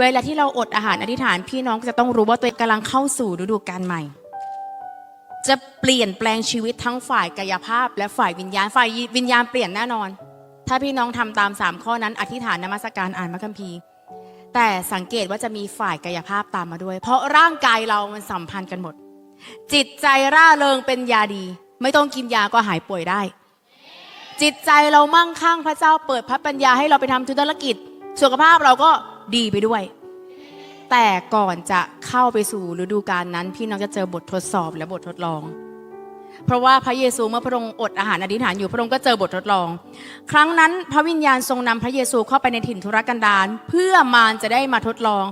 เวลาที่เราอดอาหารอธิษฐานพี่น้องจะต้องรู้ว่าตัวเองกำลังเข้าสู่ฤดูกาลใหม่ จะเปลี่ยนแปลงชีวิตทั้งฝ่ายกายภาพ และฝ่ายวิญญาณฝ่ายวิญญาณเปลี่ยนแน่นอน ถ้าพี่น้องทำตามสามข้อนั้นอธิษฐานนมัสการอ่านพระคัมภีร์ แต่สังเกตว่าจะมีฝ่ายกายภาพตามมาด้วย เพราะร่างกายเรามันสัมพันธ์กันหมด จิตใจร่าเริงเป็นยาดี ไม่ต้องกินยาก็หายป่วยได้ จิตใจเรามั่งคั่งพระเจ้าเปิดพระปัญญาให้เราไปทำธุรกิจ สุขภาพเราก็ ดีไปด้วย แต่ก่อนจะเข้าไปสู่ฤดูกาลนั้น พี่น้องจะเจอบททดสอบและบททดลอง เพราะว่าพระเยซูเมื่อพระองค์อดอาหารอธิษฐานอยู่พระองค์ก็เจอบททดลอง ครั้งนั้นพระวิญญาณทรงนำพระเยซูเข้าไปในถิ่นทุรกันดารเพื่อมารจะได้มาทดลอง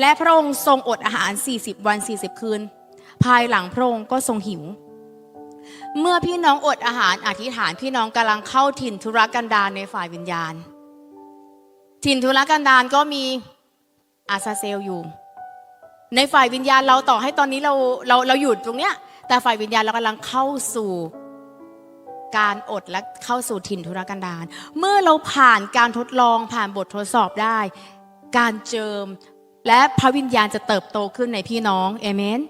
และพระองค์ทรงอดอาหาร 40 วัน 40 คืน ภายหลังพระองค์ก็ทรงหิวเมื่อพี่น้องอดอาหารอธิษฐานพี่น้องกำลังเข้าถิ่นทุรกันดารในฝ่ายวิญญาณ ถิ่นทุรกันดารก็มีอาซาเซลอยู่ ในฝ่ายวิญญาณเราต่อให้ตอนนี้เราเราเราอยู่ตรงเนี้ย แต่ฝ่ายวิญญาณเรากำลังเข้าสู่การอดและเข้าสู่ถิ่นทุรกันดารเมื่อเราผ่านการทดลองผ่านบททดสอบได้ การเจิม และพระวิญญาณจะเติบโตขึ้นในพี่น้องเอเมน